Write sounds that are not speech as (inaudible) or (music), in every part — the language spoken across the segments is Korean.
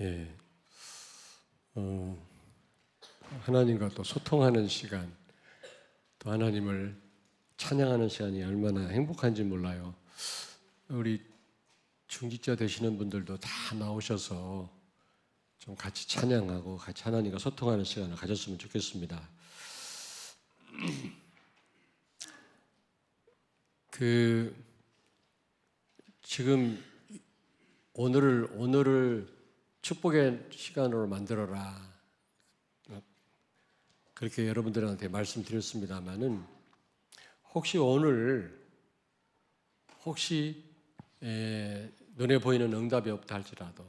예. 어, 하나님과 또 소통하는 시간, 또 하나님을 찬양하는 시간이 얼마나 행복한지 몰라요. 우리 중직자 되시는 분들도 다 나오셔서 좀 같이 찬양하고 같이 하나님과 소통하는 시간을 가졌으면 좋겠습니다. (clears throat) 그 지금 오늘을 오늘을 축복의 시간으로 만들어라. 그렇게 여러분들한테 말씀드렸습니다만은 혹시 오늘 혹시 에, 눈에 보이는 응답이 없다 할지라도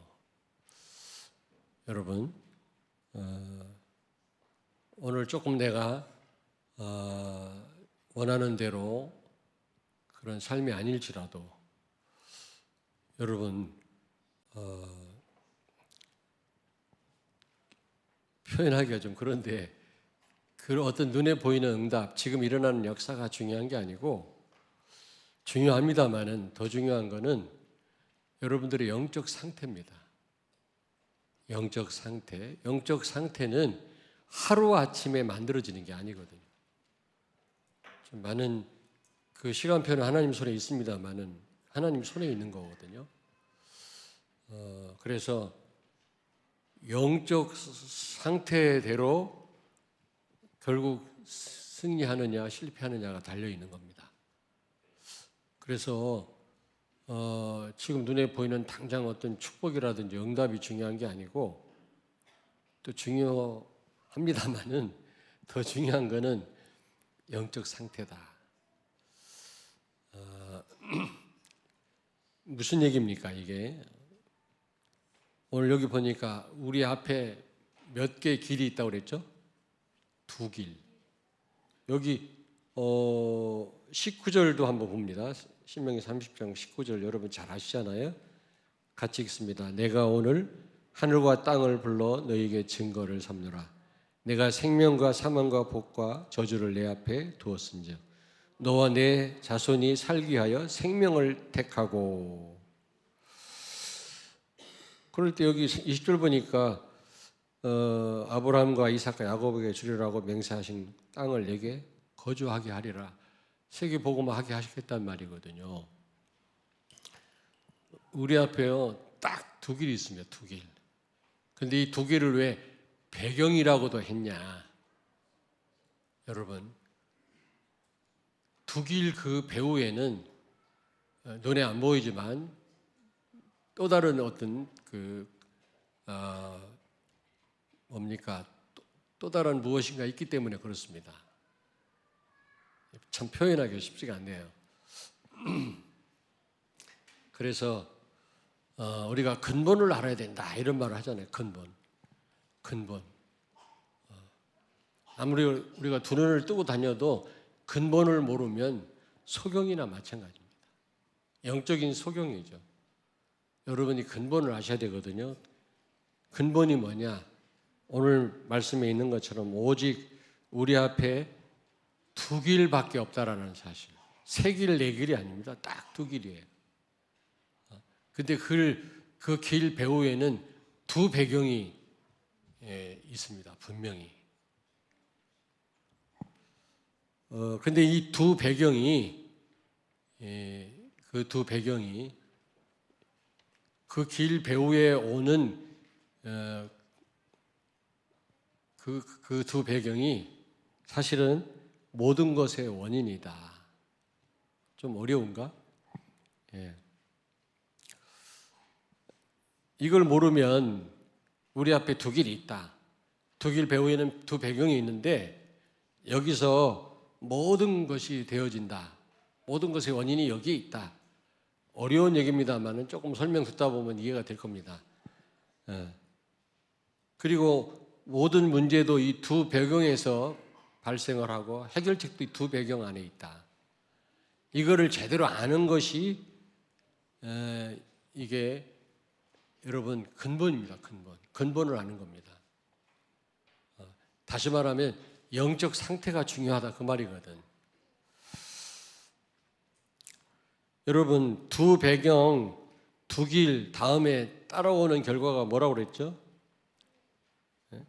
여러분 어, 오늘 조금 내가 어, 원하는 대로 그런 삶이 아닐지라도 여러분 어, 표현하기가 좀 그런데 그 어떤 눈에 보이는 응답, 지금 일어나는 역사가 중요한 게 아니고 중요합니다만은 더 중요한 거는 여러분들의 영적 상태입니다. 영적 상태, 영적 상태는 하루 아침에 만들어지는 게 아니거든요. 좀 많은 그 시간표는 하나님 손에 있습니다만은 하나님 손에 있는 거거든요. 어, 그래서 영적 상태대로 결국 승리하느냐 실패하느냐가 달려 있는 겁니다. 그래서 어, 지금 눈에 보이는 당장 어떤 축복이라든지 응답이 중요한 게 아니고 또 중요합니다만은 (laughs) 더 중요한 거는 영적 상태다. 어, (clears throat) 무슨 얘기입니까 이게? 오늘 여기 보니까 우리 앞에 몇개 길이 있다고 그랬죠? 두 길. 여기 어 19절도 한번 봅니다. 신명기 30장 19절 여러분 잘 아시잖아요. 같이 읽습니다. 내가 오늘 하늘과 땅을 불러 너에게 증거를 삼노라. 내가 생명과 사망과 복과 저주를 내 앞에 두었은즉 너와 내 자손이 살기 위하여 생명을 택하고 그럴 때 여기 20절 보니까 어, 아브라함과 이삭과 야곱에게 주리라고 맹세하신 땅을 내게 거주하게 하리라. 세계 복음하게 하시겠단 말이거든요. 우리 앞에요 딱 두 길이 있습니다. 두 길. 근데 이 두 길을 왜 배경이라고도 했냐? 여러분 두 길 그 배후에는 어, 눈에 안 보이지만 또 다른 어떤 그 어, 뭡니까 또, 또 다른 무엇인가 있기 때문에 그렇습니다. 참 표현하기 쉽지가 않네요. (clears throat) 그래서 어, 우리가 근본을 알아야 된다 이런 말을 하잖아요. 근본, 근본. 어, 아무리 우리가 두 눈을 뜨고 다녀도 근본을 모르면 소경이나 마찬가지입니다. 영적인 소경이죠. 여러분이 근본을 아셔야 되거든요. 근본이 뭐냐? 오늘 말씀에 있는 것처럼 오직 우리 앞에 두 길밖에 없다라는 사실. 세 길, 네 길이 아닙니다. 딱 두 길이에요. 근데 그길 배후에는 두 배경이 예, 있습니다. 분명히. 어, 근데 이 두 배경이 예, 그 두 배경이 그 길 배후에 오는 어, 그그 두 배경이 사실은 모든 것의 원인이다. 좀 어려운가? 예. 이걸 모르면 우리 앞에 두 길이 있다. 두 길 배후에는 두 배경이 있는데 여기서 모든 것이 되어진다. 모든 것의 원인이 여기에 있다. 어려운 얘기입니다만은 조금 설명 듣다 보면 이해가 될 겁니다. 예. 그리고 모든 문제도 이 두 배경에서 발생을 하고 해결책도 이 두 배경 안에 있다. 이거를 제대로 아는 것이 에, 이게 여러분 근본입니다. 근본. 근본을 아는 겁니다. 어, 다시 말하면 영적 상태가 중요하다 그 말이거든. 여러분 두 배경 두 길 다음에 따라오는 결과가 뭐라고 그랬죠? 예?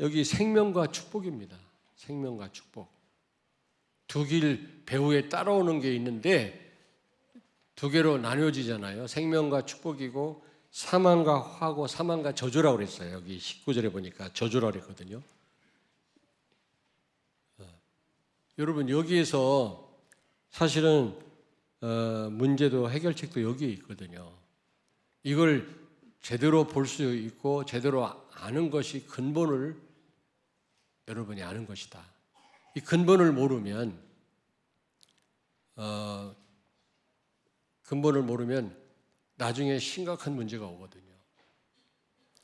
여기 생명과 축복입니다. 생명과 축복. 두 길 배후에 따라오는 게 있는데 두 개로 나뉘어지잖아요. 생명과 축복이고 사망과 화고 사망과 저주라고 그랬어요. 여기 19절에 보니까 저주라고 그랬거든요. 어, 여러분 여기에서 사실은 어, 문제도 해결책도 여기에 있거든요. 이걸 제대로 볼 수 있고 제대로 아는 것이 근본을 여러분이 아는 것이다. 이 근본을 모르면 어, 근본을 모르면 나중에 심각한 문제가 오거든요.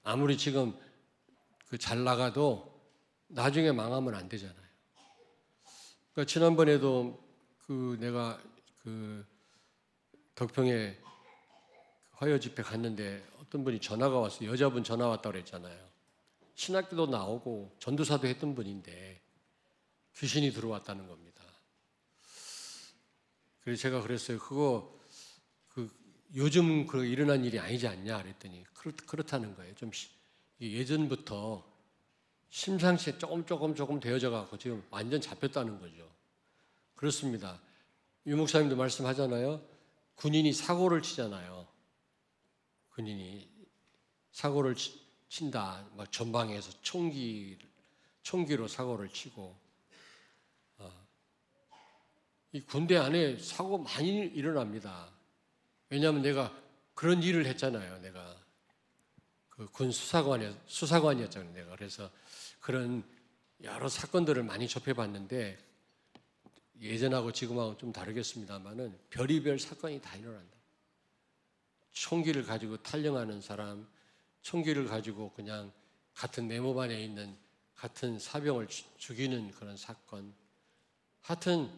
아무리 지금 그 잘 나가도 나중에 망하면 안 되잖아요. 그러니까 지난번에도 그 내가 그 덕평에 화요 집회 갔는데 어떤 분이 전화가 왔어요. 여자분 전화 왔다고 그랬잖아요. 신학교도 나오고 전도사도 했던 분인데 귀신이 들어왔다는 겁니다. 그래서 제가 그랬어요. 그거 그 요즘 그 일어난 일이 아니지 않냐 그랬더니 그렇, 그렇다는 거예요. 좀 예전부터 심상치 조금 조금 조금 되어져 갖고 지금 완전 잡혔다는 거죠. 그렇습니다. 유 목사님도 말씀하잖아요. 군인이 사고를 치잖아요. 군인이 사고를 치- 친다. 막 전방에서 총기 총기로 사고를 치고 어, 이 군대 안에 사고 많이 일어납니다. 왜냐하면 내가 그런 일을 했잖아요. 내가 그 군 수사관이 수사관이었잖아요. 내가 그래서 그런 여러 사건들을 많이 접해봤는데 예전하고 지금하고 좀 다르겠습니다만은 별의별 사건이 다 일어난다. 총기를 가지고 탈영하는 사람, 총기를 가지고 그냥 같은 네모 안에 있는 같은 사병을 죽- 죽이는 그런 사건, 하여튼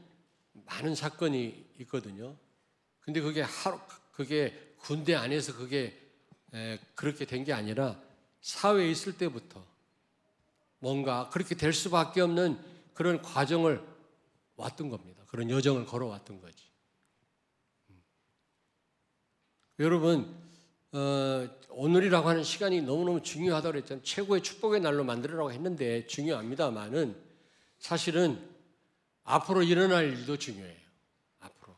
많은 사건이 있거든요. 근데 그게 하루 그게 군대 안에서 그게 에, 그렇게 된 게 아니라 사회에 있을 때부터 뭔가 그렇게 될 수밖에 없는 그런 과정을 왔던 겁니다. 그런 여정을 걸어왔던 거지. 음. 여러분 어, 오늘이라고 하는 시간이 너무너무 중요하다고 그랬잖아요. 최고의 축복의 날로 만들으라고 했는데 중요합니다만은 사실은 앞으로 일어날 일도 중요해요. 앞으로.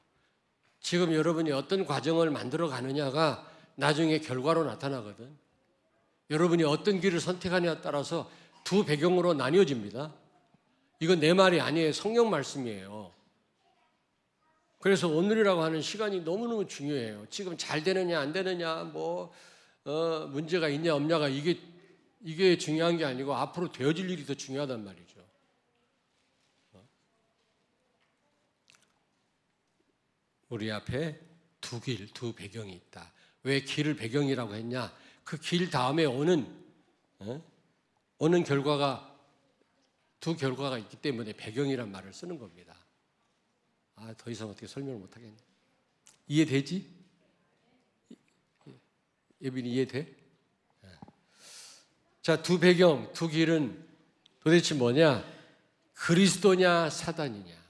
지금 여러분이 어떤 과정을 만들어 가느냐가 나중에 결과로 나타나거든. 여러분이 어떤 길을 선택하냐에 따라서 두 배경으로 나뉘어집니다. 이건 내 말이 아니에요. 성경 말씀이에요. 그래서 오늘이라고 하는 시간이 너무너무 중요해요. 지금 잘 되느냐 안 되느냐 뭐 어, 문제가 있냐 없냐가 이게 이게 중요한 게 아니고 앞으로 되어질 일이 더 중요하단 말이죠. 어? 우리 앞에 두 길, 두 배경이 있다. 왜 길을 배경이라고 했냐? 그 길 다음에 오는 어? 오는 결과가 두 결과가 있기 때문에 배경이란 말을 쓰는 겁니다. 아, 더 이상 어떻게 설명을 못 하겠네. 이해되지? 예빈이 이해돼? 예. 자, 두 배경, 두 길은 도대체 뭐냐? 그리스도냐, 사단이냐?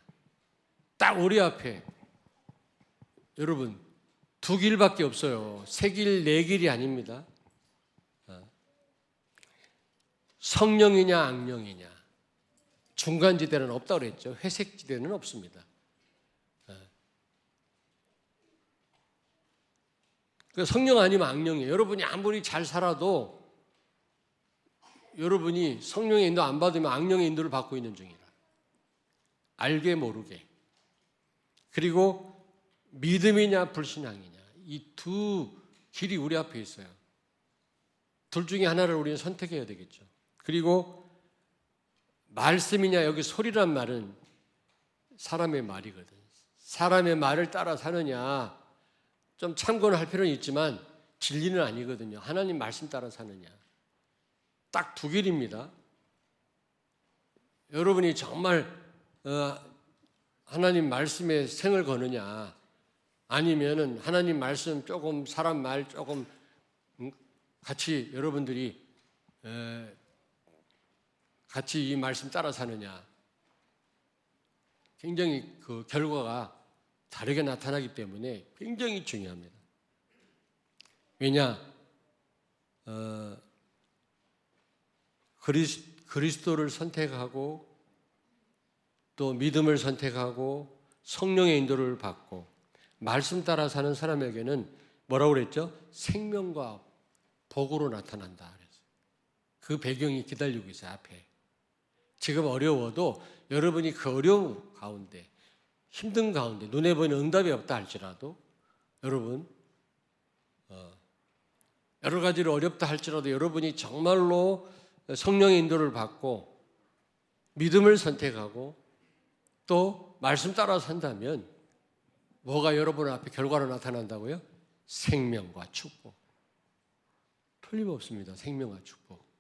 딱 우리 앞에 여러분 두 길밖에 없어요. 세 길, 네 길이 아닙니다. 어. 성령이냐, 악령이냐? 중간 지대는 없다고 그랬죠. 회색 지대는 없습니다. 그 성령 아니면 악령이에요. 여러분이 아무리 잘 살아도 여러분이 성령의 인도 안 받으면 악령의 인도를 받고 있는 중이라. 알게 모르게. 그리고 믿음이냐 불신앙이냐. 이 두 길이 우리 앞에 있어요. 둘 중에 하나를 우리는 선택해야 되겠죠. 그리고 말씀이냐 여기 소리란 말은 사람의 말이거든. 사람의 말을 따라 사느냐 좀 참고는 할 필요는 있지만 진리는 아니거든요. 하나님 말씀 따라 사느냐. 딱 두 길입니다. 여러분이 정말 어, 하나님 말씀에 생을 거느냐 아니면은 하나님 말씀 조금 사람 말 조금 음, 같이 여러분들이 에, 같이 이 말씀 따라 사느냐 굉장히 그 결과가 다르게 나타나기 때문에 굉장히 중요합니다. 왜냐, 어, 그리스, 그리스도를 선택하고 또 믿음을 선택하고 성령의 인도를 받고 말씀 따라 사는 사람에게는 뭐라고 그랬죠? 생명과 복으로 나타난다 그랬어요. 그 배경이 기다리고 있어요 앞에. 지금 어려워도 여러분이 그 어려움 가운데 힘든 가운데 눈에 보이는 응답이 없다 할지라도 여러분 어, 여러 가지로 어렵다 할지라도 여러분이 정말로 성령의 인도를 받고 믿음을 선택하고 또 말씀 따라 산다면 뭐가 여러분 앞에 결과로 나타난다고요? 생명과 축복. 틀림없습니다. 생명과 축복.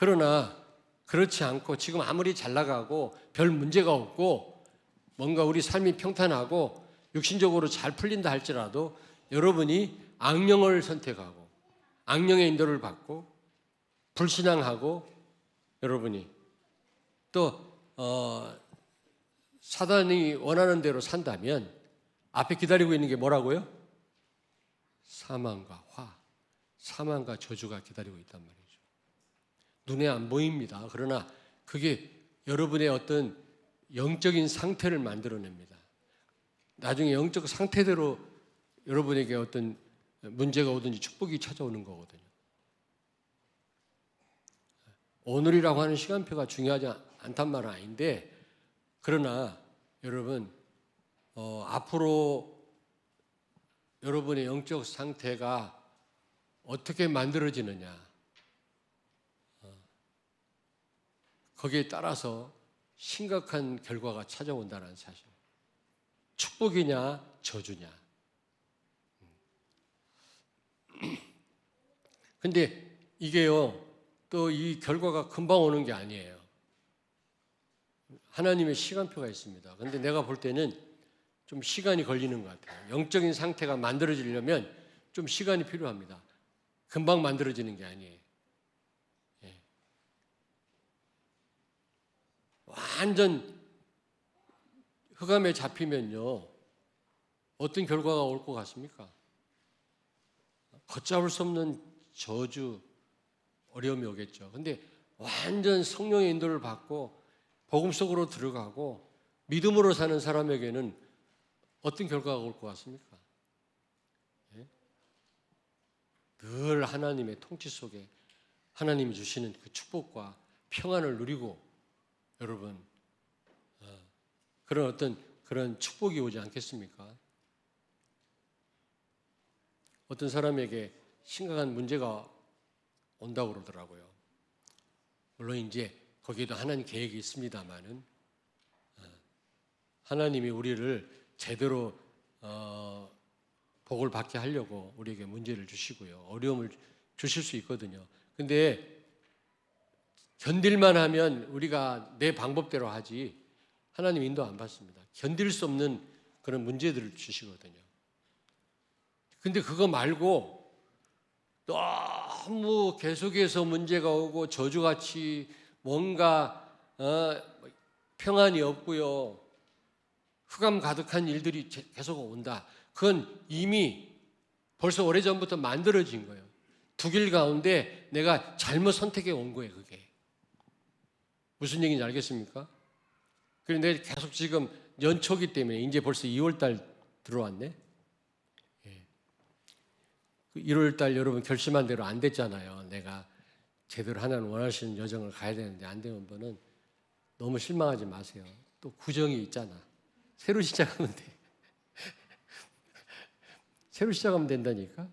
그러나 그렇지 않고 지금 아무리 잘 나가고 별 문제가 없고 뭔가 우리 삶이 평탄하고 육신적으로 잘 풀린다 할지라도 여러분이 악령을 선택하고 악령의 인도를 받고 불신앙하고 여러분이 또 어, 사단이 원하는 대로 산다면 앞에 기다리고 있는 게 뭐라고요? 사망과 화, 사망과 저주가 기다리고 있단 말이죠. 눈에 안 보입니다. 그러나 그게 여러분의 어떤 영적인 상태를 만들어냅니다. 나중에 영적 상태대로 여러분에게 어떤 문제가 오든지 축복이 찾아오는 거거든요. 오늘이라고 하는 시간표가 중요하지 않단 말은 아닌데 그러나 여러분 어, 앞으로 여러분의 영적 상태가 어떻게 만들어지느냐 어, 거기에 따라서 심각한 결과가 찾아온다는 사실. 축복이냐 저주냐. (clears throat) 근데 이게요 또 이 결과가 금방 오는 게 아니에요. 하나님의 시간표가 있습니다. 근데 내가 볼 때는 좀 시간이 걸리는 것 같아요. 영적인 상태가 만들어지려면 좀 시간이 필요합니다. 금방 만들어지는 게 아니에요. 예. 완전 흑암에 잡히면요. 어떤 결과가 올 것 같습니까? 걷잡을 수 없는 저주, 어려움이 오겠죠. 근데 완전 성령의 인도를 받고 복음 속으로 들어가고 믿음으로 사는 사람에게는 어떤 결과가 올 것 같습니까? 예? 늘 하나님의 통치 속에 하나님이 주시는 그 축복과 평안을 누리고 여러분 어, 그런 어떤 그런 축복이 오지 않겠습니까? 어떤 사람에게 심각한 문제가 온다고 그러더라고요. 물론 이제 거기에도 하나님 계획이 있습니다만은 어, 하나님이 우리를 제대로 어, 복을 받게 하려고 우리에게 문제를 주시고요. 어려움을 주실 수 있거든요. 근데 견딜만 하면 우리가 내 방법대로 하지 하나님 인도 안 받습니다. 견딜 수 없는 그런 문제들을 주시거든요. 근데 그거 말고 너무 계속해서 문제가 오고 저주같이 뭔가 어, 평안이 없고요. 흑암 가득한 일들이 계속 온다. 그건 이미 벌써 오래전부터 만들어진 거예요. 두 길 가운데 내가 잘못 선택해 온 거예요, 그게. 무슨 얘기인지 알겠습니까? 그런데 계속 지금 연초기 때문에 이제 벌써 2월 달 들어왔네. 1월 달 여러분 결심한 대로 안 됐잖아요. 내가 제대로 하나님 원하시는 여정을 가야 되는데 안 되는 분은 너무 실망하지 마세요. 또 구정이 있잖아. 새로 시작하면 돼. (laughs) 새로 시작하면 된다니까.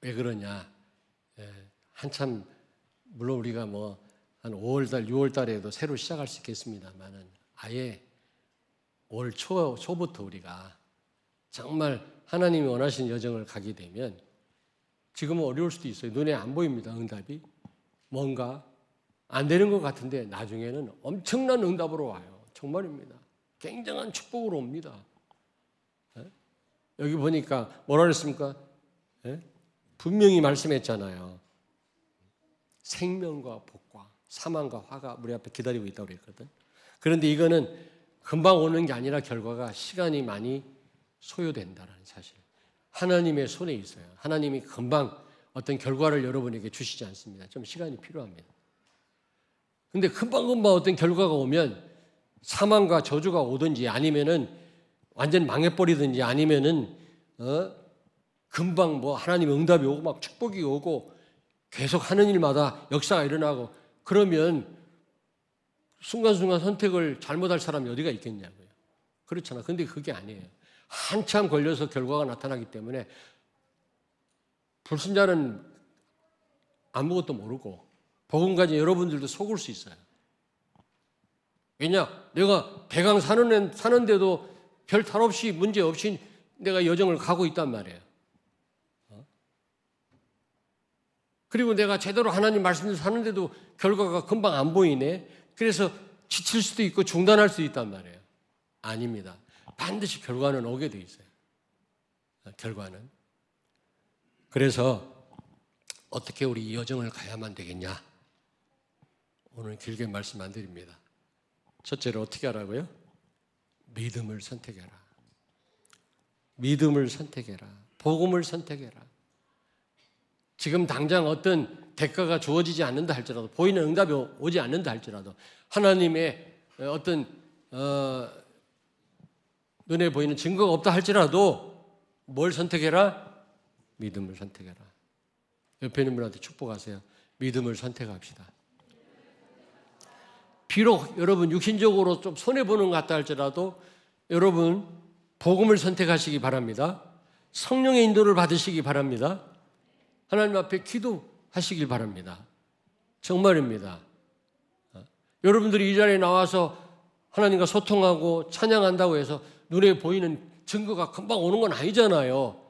왜 그러냐? 예, 한참 물론 우리가 뭐 한 5월 달, 6월 달에도 새로 시작할 수 있겠습니다만은 아예 올 초, 초부터 우리가 정말 하나님이 원하시는 여정을 가게 되면 지금은 어려울 수도 있어요. 눈에 안 보입니다. 응답이. 뭔가 안 되는 것 같은데 나중에는 엄청난 응답으로 와요. 정말입니다. 굉장한 축복으로 옵니다. 예? 여기 보니까 뭐라 그랬습니까? 예? 분명히 말씀했잖아요. 생명과 복과 사망과 화가 우리 앞에 기다리고 있다고 그랬거든. 그런데 이거는 금방 오는 게 아니라 결과가 시간이 많이 소요된다는 사실. 하나님의 손에 있어요. 하나님이 금방 어떤 결과를 여러분에게 주시지 않습니다. 좀 시간이 필요합니다. 근데 금방금방 어떤 결과가 오면 사망과 저주가 오든지 아니면은 완전 망해버리든지 아니면은 어? 금방 뭐 하나님 응답이 오고 막 축복이 오고 계속 하는 일마다 역사가 일어나고 그러면 순간순간 선택을 잘못할 사람이 어디가 있겠냐고요. 그렇잖아. 근데 그게 아니에요. 한참 걸려서 결과가 나타나기 때문에 불신자는 아무것도 모르고 복음 가진 여러분들도 속을 수 있어요. 왜냐? 내가 대강 사는, 애- 사는데도 별 탈 없이 문제 없이 내가 여정을 가고 있단 말이에요. 어? 그리고 내가 제대로 하나님 말씀대로 사는데도 결과가 금방 안 보이네. 그래서 지칠 수도 있고 중단할 수도 있단 말이에요. 아닙니다. 반드시 결과는 오게 돼 있어요. 어, 결과는. 그래서 어떻게 우리 이 여정을 가야만 되겠냐? 오늘 길게 말씀 안 드립니다. 첫째로 어떻게 하라고요? 믿음을 선택해라. 믿음을 선택해라. 복음을 선택해라. 지금 당장 어떤 대가가 주어지지 않는다 할지라도 보이는 응답이 오지 않는다 할지라도 하나님의 어떤 어, 눈에 보이는 증거가 없다 할지라도 뭘 선택해라? 믿음을 선택해라. 옆에 있는 분한테 축복하세요. 믿음을 선택합시다. 비록 여러분 육신적으로 좀 손해 보는 것 같다 할지라도 여러분 복음을 선택하시기 바랍니다. 성령의 인도를 받으시기 바랍니다. 하나님 앞에 기도하시길 바랍니다. 정말입니다. 어? 여러분들이 이 자리에 나와서 하나님과 소통하고 찬양한다고 해서 눈에 보이는 증거가 금방 오는 건 아니잖아요.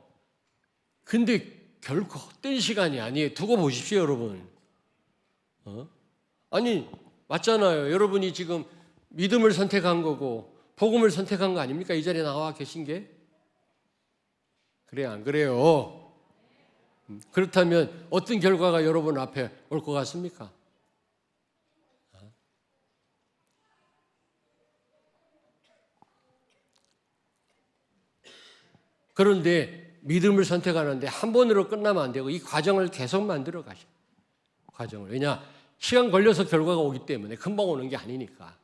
근데 결코 헛된 시간이 아니에요. 두고 보십시오, 여러분. 어? 아니, 맞잖아요. 여러분이 지금 믿음을 선택한 거고, 복음을 선택한 거 아닙니까? 이 자리에 나와 계신 게? 그래요, 안 그래요? 음, 그렇다면 어떤 결과가 여러분 앞에 올 것 같습니까? 어? 그런데 믿음을 선택하는데 한 번으로 끝나면 안 되고 이 과정을 계속 만들어 가셔. 과정을. 왜냐? 시간 걸려서 결과가 오기 때문에 금방 오는 게 아니니까.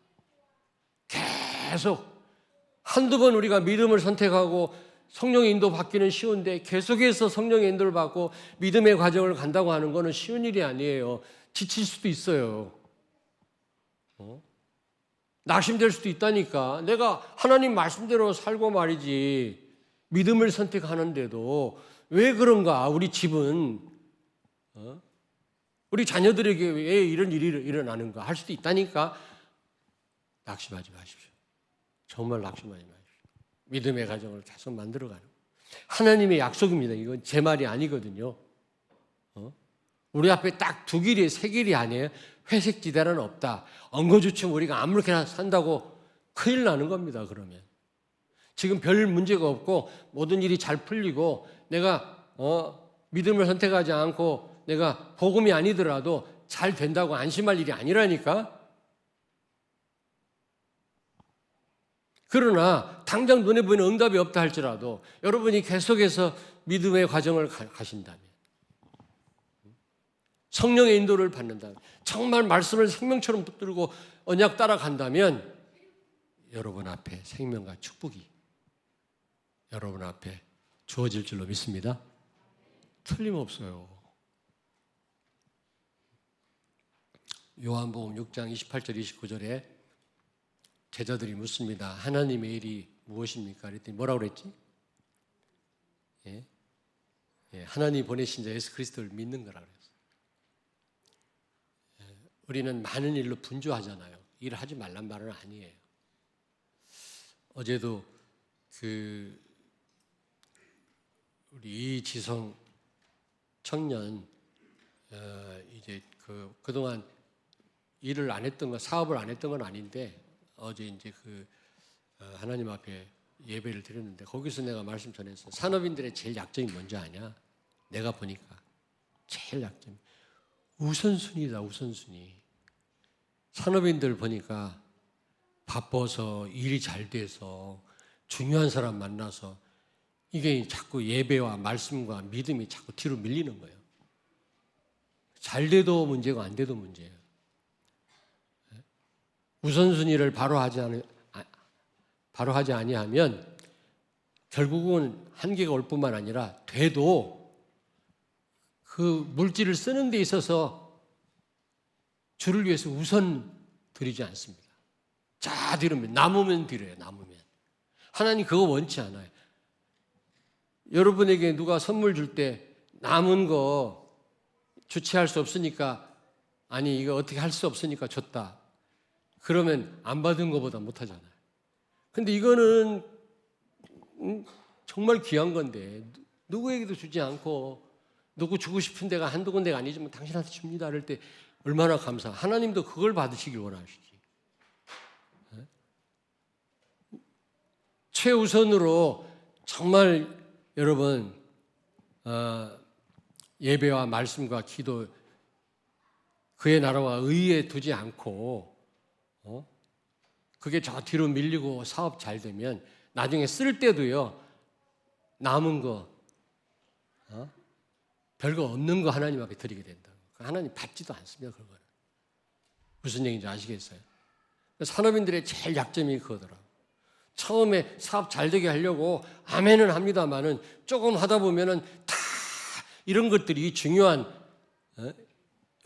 계속 한두 번 우리가 믿음을 선택하고 성령의 인도 받기는 쉬운데 계속해서 성령의 인도를 받고 믿음의 과정을 간다고 하는 것은 쉬운 일이 아니에요. 지칠 수도 있어요. 어? 낙심될 수도 있다니까. 내가 하나님 말씀대로 살고 말이지. 믿음을 선택하는데도 왜 그런가? 우리 집은 어? 우리 자녀들에게 왜 이런 일이 일어나는가 할 수도 있다니까. 낙심하지 마십시오. 정말 낙심하지 마십시오. 믿음의 가정을 계속 만들어가는 하나님의 약속입니다. 이건 제 말이 아니거든요. 어? 우리 앞에 딱 두 길이 세 길이 아니에요. 회색 지대는 없다. 엉거주춤 우리가 아무렇게나 산다고 큰일 나는 겁니다. 그러면 지금 별 문제가 없고 모든 일이 잘 풀리고 내가 어, 믿음을 선택하지 않고 내가 복음이 아니더라도 잘 된다고 안심할 일이 아니라니까. 그러나 당장 눈에 보이는 응답이 없다 할지라도 여러분이 계속해서 믿음의 과정을 가- 가신다면 성령의 인도를 받는다면 정말 말씀을 생명처럼 붙들고 언약 따라간다면 여러분 앞에 생명과 축복이 여러분 앞에 주어질 줄로 믿습니다. 틀림없어요. 요한복음 6장 28절 29절에 제자들이 묻습니다. 하나님의 일이 무엇입니까? 그랬더니 뭐라고 그랬지? 예? 예, 하나님 보내신 자 예수 그리스도를 믿는 거라 그랬어요. 예, 우리는 많은 일로 분주하잖아요. 일을 하지 말란 말은 아니에요. 어제도 그 우리 이지성 청년 어, 이제 그 그동안 일을 안 했던 거 사업을 안 했던 건 아닌데 어제 이제 그 어, 하나님 앞에 예배를 드렸는데 거기서 내가 말씀 전했어. 산업인들의 제일 약점이 뭔지 아냐? 내가 보니까 제일 약점. 우선순위다 우선순위. 산업인들 보니까 바빠서 일이 잘 돼서 중요한 사람 만나서 이게 자꾸 예배와 말씀과 믿음이 자꾸 뒤로 밀리는 거예요. 잘 돼도 문제고 안 돼도 문제예요. 우선순위를 바로 하지 않 아, 바로 하지 아니하면 결국은 한계가 올 뿐만 아니라 돼도 그 물질을 쓰는 데 있어서 주를 위해서 우선 드리지 않습니다. 자 뒤로면 남으면 드려요. 남으면 하나님 그거 원치 않아요. 여러분에게 누가 선물 줄 때 남은 거 주체할 수 없으니까 아니 이거 어떻게 할 수 없으니까 줬다. 그러면 안 받은 것보다 못 하잖아요. 근데 이거는 음, 정말 귀한 건데 누구에게도 주지 않고 누구 주고 싶은 데가 한두 군데가 아니지만 당신한테 줍니다. 그럴 때 얼마나 감사. 하나님도 그걸 받으시길 원하시지. 네? 최우선으로 정말 여러분 어, 예배와 말씀과 기도 그의 나라와 의에 두지 않고 어? 그게 저 뒤로 밀리고 사업 잘 되면 나중에 쓸 때도요 남은 거 어? 별거 없는 거 하나님 앞에 드리게 된다고 하나님 받지도 않습니다 그거는 무슨 얘기인지 아시겠어요? 산업인들의 제일 약점이 그거더라고 처음에 사업 잘 되게 하려고 아멘은 합니다만은 조금 하다 보면은 다 이런 것들이 중요한 어?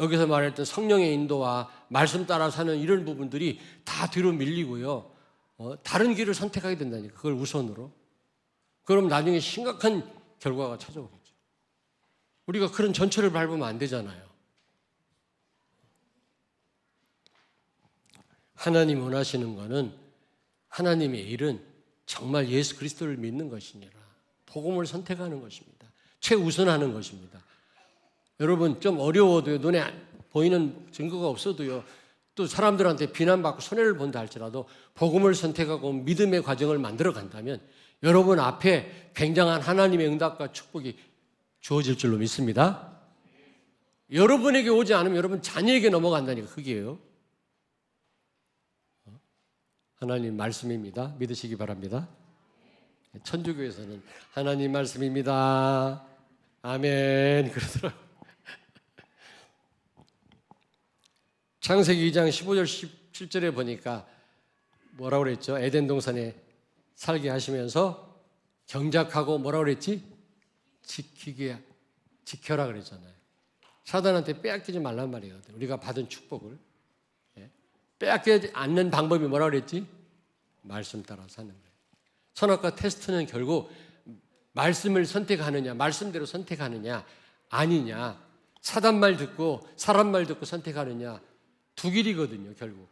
여기서 말했던 성령의 인도와 말씀 따라 사는 이런 부분들이 다 뒤로 밀리고요. 어? 다른 길을 선택하게 된다니까 그걸 우선으로. 그럼 나중에 심각한 결과가 찾아오겠죠. 우리가 그런 전철을 밟으면 안 되잖아요. 하나님 원하시는 거는 하나님의 일은 정말 예수 그리스도를 믿는 것이니라. 복음을 선택하는 것입니다. 최우선하는 것입니다. 여러분 좀 어려워도요. 눈에 보이는 증거가 없어도요. 또 사람들한테 비난받고 손해를 본다 할지라도 복음을 선택하고 믿음의 과정을 만들어 간다면 여러분 앞에 굉장한 하나님의 응답과 축복이 주어질 줄로 믿습니다. 여러분에게 오지 않으면 여러분 자녀에게 넘어간다니까 그게요. 하나님 말씀입니다. 믿으시기 바랍니다. 천주교에서는 하나님 말씀입니다. 아멘. 그러더라고요. 창세기 2장 15절 17절에 보니까 뭐라고 그랬죠? 에덴 동산에 살게 하시면서 경작하고 뭐라고 그랬지? 지키게 지켜라 그랬잖아요. 사단한테 빼앗기지 말란 말이거든. 우리가 받은 축복을 예? 빼앗기지 않는 방법이 뭐라고 그랬지? 말씀 따라 사는 거예요. 선악과 테스트는 결국 말씀을 선택하느냐, 말씀대로 선택하느냐, 아니냐, 사단 말 듣고 사람 말 듣고 선택하느냐, 두 길이거든요, 결국.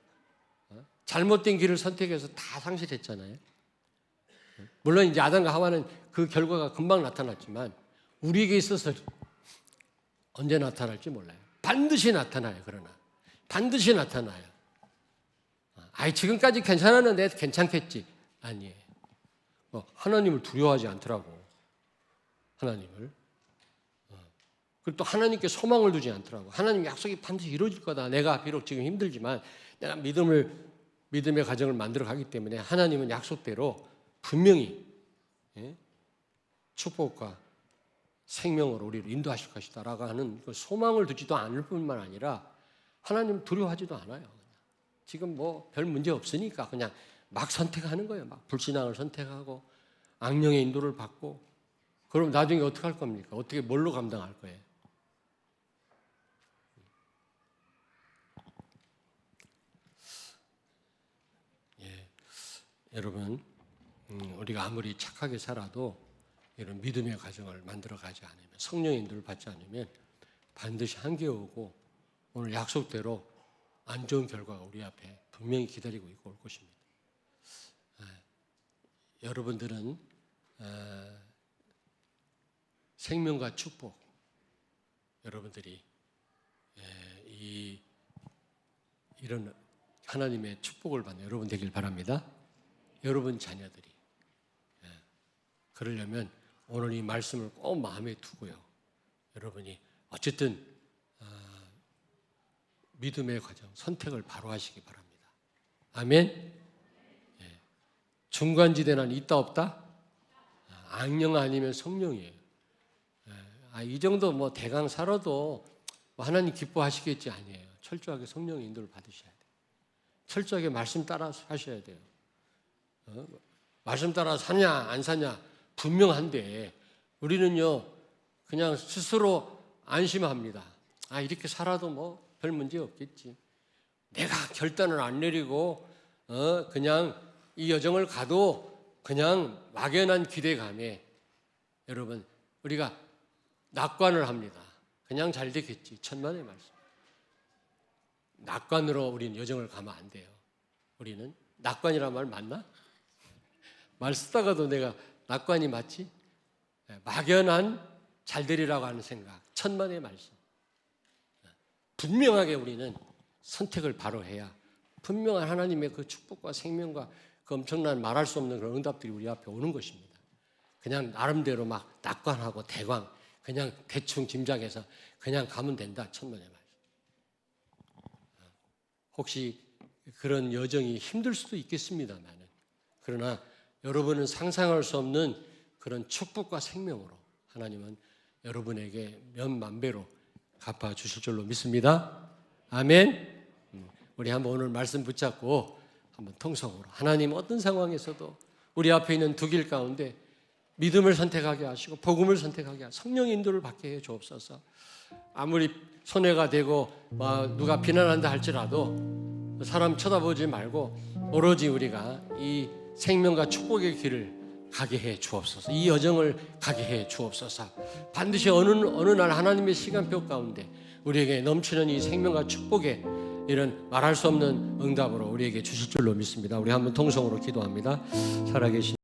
어? 잘못된 길을 선택해서 다 상실했잖아요. 물론 이제 아담과 하와는 그 결과가 금방 나타났지만 우리에게 있어서 언제 나타날지 몰라요. 반드시 나타나요, 그러나. 반드시 나타나요. 아이, 지금까지 괜찮았는데 괜찮겠지. 아니에요. 뭐 하나님을 두려워하지 않더라고. 하나님을. 그리고 또 하나님께 소망을 두지 않더라고. 하나님 약속이 반드시 이루어질 거다. 내가 비록 지금 힘들지만 내가 믿음을 믿음의 가정을 만들어 가기 때문에 하나님은 약속대로 분명히 예? 축복과 생명으로 우리를 인도하실 것이다라고 하는 그 소망을 두지도 않을 뿐만 아니라 하나님 두려워하지도 않아요. 지금 뭐 별 문제 없으니까 그냥 막 선택하는 거예요. 막 불신앙을 선택하고 악령의 인도를 받고 그럼 나중에 어떻게 할 겁니까? 어떻게 뭘로 감당할 거예요? 여러분, 음, 우리가 아무리 착하게 살아도 이런 믿음의 가정을 만들어 가지 않으면 성령의 인도를 받지 않으면 반드시 한계 오고 오늘 약속대로 안 좋은 결과가 우리 앞에 분명히 기다리고 있고 올 것입니다. 아, 여러분들은 아, 생명과 축복 여러분들이 에, 이 이런 하나님의 축복을 받는 여러분 되길 바랍니다. 여러분 자녀들이 예. 그러려면 오늘 이 말씀을 꼭 마음에 두고요. 여러분이 어쨌든 아, 믿음의 과정, 선택을 바로 하시기 바랍니다. 아멘. 예. 중간지대는 있다 없다? 아, 악령 아니면 성령이에요. 예. 아, 이 정도 뭐 대강 살아도 뭐 하나님 기뻐하시겠지 아니에요. 철저하게 성령의 인도를 받으셔야 돼요. 철저하게 말씀 따라 하셔야 돼요. 어? 말씀 따라 사냐 안 사냐 분명한데 우리는요 그냥 스스로 안심합니다. 아 이렇게 살아도 뭐 별 문제 없겠지. 내가 결단을 안 내리고 어 그냥 이 여정을 가도 그냥 막연한 기대감에 여러분 우리가 낙관을 합니다. 그냥 잘 되겠지 천만의 말씀. 낙관으로 우리는 여정을 가면 안 돼요. 우리는 낙관이란 말 맞나? 말 쓰다가도 내가 낙관이 맞지? 네, 막연한 잘 되리라고 하는 생각, 천만의 말씀. 분명하게 우리는 선택을 바로 해야 분명한 하나님의 그 축복과 생명과 그 엄청난 말할 수 없는 그런 응답들이 우리 앞에 오는 것입니다. 그냥 나름대로 막 낙관하고 대광, 그냥 대충 짐작해서 그냥 가면 된다. 천만의 말씀. 혹시 그런 여정이 힘들 수도 있겠습니다만은 그러나 여러분은 상상할 수 없는 그런 축복과 생명으로 하나님은 여러분에게 몇만 배로 갚아 주실 줄로 믿습니다. 아멘. 음, 우리 한번 오늘 말씀 붙잡고 한번 통성으로 하나님 어떤 상황에서도 우리 앞에 있는 두 길 가운데 믿음을 선택하게 하시고 복음을 선택하게 하시고 성령 인도를 받게 해 주옵소서. 아무리 손해가 되고 뭐 누가 비난한다 할지라도 사람 쳐다보지 말고 오로지 우리가 이 생명과 축복의 길을 가게 해 주옵소서. 이 여정을 가게 해 주옵소서. 반드시 어느 어느 날 하나님의 시간표 가운데 우리에게 넘치는 이 생명과 축복의 이런 말할 수 없는 응답으로 우리에게 주실 줄로 믿습니다. 우리 한번 통성으로 기도합니다. 살아계신